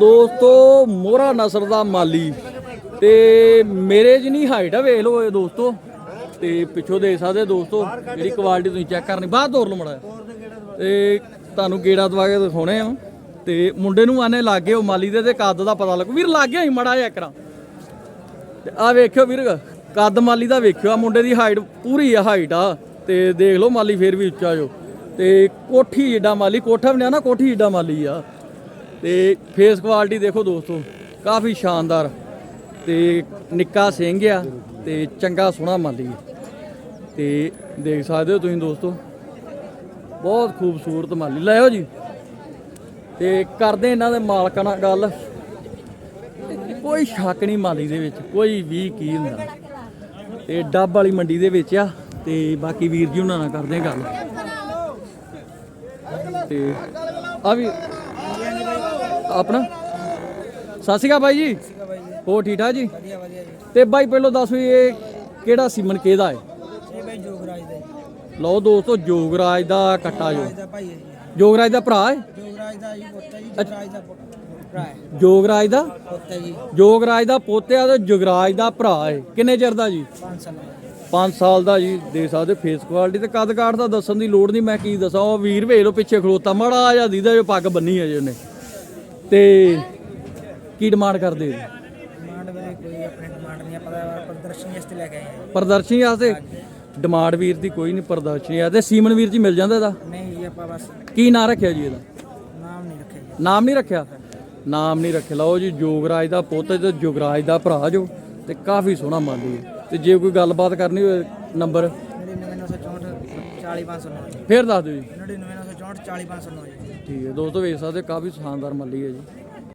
ਦੋਸਤੋ, ਮੋਹਰਾ ਨਸਰ ਦਾ ਮਾਲੀ। ਤੇ ਮੇਰੇ ਜਿੰਨੀ ਹਾਈਟ ਆ, ਵੇਖ ਲਓ ਇਹ ਦੋਸਤੋ। ਤੇ ਪਿੱਛੋਂ ਦੇਖ ਸਕਦੇ ਦੋਸਤੋ, ਜਿਹੜੀ ਕੁਆਲਿਟੀ ਤੁਸੀਂ ਚੈੱਕ ਕਰਨੀ, ਬਾਹਰ ਤੋਰ ਲਓ ਮੜਾ ਤੇ ਤੁਹਾਨੂੰ ਗੇੜਾ ਦਵਾ ਕੇ ਦਿਖਾਉਣੇ ਆ। ਤੇ ਮੁੰਡੇ ਨੂੰ ਆਨੇ ਲੱਗੇ ਉਹ ਮਾਲੀ ਦੇ, ਤੇ ਕੱਦ ਦਾ ਪਤਾ ਲੱਗੂ। ਵੀਰ, ਲੱਗ ਗਿਆ ਹੀ ਮੜਾ ਜਿਹਾ ਕਰਾਂ ਤੇ ਆ ਵੇਖਿਓ ਵੀਰ, ਕੱਦ ਮਾਲੀ ਦਾ ਵੇਖਿਓ ਆ ਮੁੰਡੇ ਦੀ ਹਾਈਟ ਪੂਰੀ ਆ ਹਾਈਟ ਆ। ਤੇ ਦੇਖ ਲਓ ਮਾਲੀ ਫੇਰ ਵੀ ਉੱਚਾ ਜੋ। ਤੇ ਕੋਠੀ ਜਿੱਡਾ ਮਾਲੀ, ਕੋਠਾ ਬਣਿਆ ਨਾ, ਕੋਠੀ ਜਿੱਡਾ ਮਾਲੀ ਆ। ਤੇ ਫੇਸ ਕੁਆਲਿਟੀ ਦੇਖੋ ਦੋਸਤੋ, ਕਾਫੀ ਸ਼ਾਨਦਾਰ। ਤੇ ਨਿੱਕਾ ਸਿੰਘ ਆ ਤੇ ਚੰਗਾ ਸੋਹਣਾ ਮਾਲੀ ਆ। ਤੇ ਦੇਖ ਸਕਦੇ ਹੋ ਤੁਸੀਂ ਦੋਸਤੋ, ਬਹੁਤ ਖੂਬਸੂਰਤ ਮਾਲੀ। ਲਾਇਓ ਜੀ। ਤੇ ਕਰਦੇ ਇਹਨਾਂ ਦੇ ਮਾਲਕਾਂ ਨਾਲ ਗੱਲ। ਕੋਈ ਸ਼ੱਕ ਨਹੀਂ ਮਾਲੀ ਦੇ ਵਿੱਚ, ਕੋਈ ਵੀ ਕੀ ਹੁੰਦਾ। ਤੇ ਡੱਬ ਵਾਲੀ ਮੰਡੀ ਦੇ ਵਿੱਚ ਆ, ਤੇ ਬਾਕੀ ਵੀਰ ਜੀ ਉਹਨਾਂ ਨਾਲ ਕਰਦੇ ਗੱਲ। ਤੇ ਆ ਵੀ ਆਪਣਾ? ਸਤਿ ਸ਼੍ਰੀ ਅਕਾਲ ਬਾਈ ਜੀ। ਹੋ ਠੀਕ ਠਾਕ ਜੀ? ਤੇ ਬਾਈ ਪਹਿਲਾਂ ਦੱਸ ਵੀ ਇਹ ਕਿਹੜਾ ਸੀਮਨ ਕਿਹਦਾ ਹੈ? ਇਹ ਬਾਈ ਜੋਗਰਾਜ ਦਾ ਜੀ ਲਓ ਦੋਸਤੋ ਜੋਗਰਾਜ ਦਾ ਕੱਟਾ ਜੋ। ਦਾ ਹੈ ਜੋਗਰਾਜ ਦਾ ਭਰਾ ਹੈ? ਜੋਗਰਾਜ ਦਾ ਜੀ ਪੁੱਤ ਹੈ ਜੀ ਜੋਗਰਾਜ ਦਾ ਪੁੱਤ ਭਰਾ ਹੈ। ਜੋਗਰਾਜ ਦਾ? ਪੁੱਤ ਹੈ ਜੀ। ਜੋਗਰਾਜ ਦਾ ਪੋਤਿਆ ਤੇ ਜੁਗਰਾਜ ਦਾ ਭਰਾ ਹੈ। ਕਿੰਨੇ ਚਿਰ ਦਾ ਜੀ? 5 ਸਾਲ। ਦਾ 5 ਸਾਲ ਦਾ ਜੀ ਦੇ ਸਕਦੇ ਫੇਸ ਕੁਆਲਿਟੀ ਤੇ ਕੱਦ ਕਾਠ ਦਾ ਦੱਸਣ ਦੀ ਲੋੜ ਨਹੀਂ ਮੈਂ ਕੀ ਦੱਸਾਂ ਉਹ ਵੀਰ ਵੇਖ ਲੋ ਪਿੱਛੇ ਖਲੋਤਾ ਮੜਾ ਆ ਦੀਦਾ ਜੋ ਪੱਗ ਬੰਨੀ ਹੈ ਜੀ ਉਹਨੇ। ਤੇ ਕੀ ਡਿਮਾਂਡ ਕਰਦੇ ਜੀ ਡਿਮਾਂਡ ਵੇਲੇ ਕੋਈ ਆਪਣੇ ਡਿਮਾਂਡ ਨਹੀਂ ਆਪਾਂ ਤਾਂ ਪ੍ਰਦਰਸ਼ਨੀ ਵਾਸਤੇ ਲੈ ਕੇ ਆਏ ਹਾਂ। ਪ੍ਰਦਰਸ਼ਨੀ ਵਾਸਤੇ? ਡਿਮਾਂਡ ਵੀਰ ਦੀ ਕੋਈ ਨਹੀਂ ਪ੍ਰਦਰਸ਼ਨੀ ਆ। ਤੇ ਸੀਮਨ ਵੀਰ ਜੀ ਮਿਲ ਜਾਂਦਾ ਇਹਦਾ? ਨਹੀਂ ਜੀ ਆਪਾਂ ਬਸ ਕੀ ਨਾਂ ਰੱਖਿਆ ਜੀ ਇਹਦਾ? ਨਾਮ ਨਹੀਂ ਰੱਖਿਆ ਜੀ। ਨਾਮ ਨਹੀਂ ਰੱਖਿਆ? ਨਾਮ ਨਹੀਂ ਰੱਖਿਆ। ਲਓ ਜੀ ਜੋਗਰਾਜ ਦਾ ਪੁੱਤ ਤੇ ਜੁਗਰਾਜ ਦਾ ਭਰਾ ਜੋ ਤੇ ਕਾਫੀ ਸੋਹਣਾ ਮਾਲੀ ਹੈ। ਤੇ ਜੇ ਕੋਈ ਗੱਲਬਾਤ ਕਰਨੀ ਹੋਵੇ ਨੰਬਰ? 99964 40509 ਫੇਰ ਦੱਸ ਦਿਓ ਜੀ। 99964 40509 ਜੀ। ਠੀਕ ਹੈ ਦੋਸਤੋ ਵੇਖ ਸਕਦੇ ਕਾਫੀ ਸ਼ਾਨਦਾਰ ਮੱਲੀ ਹੈ ਜੀ।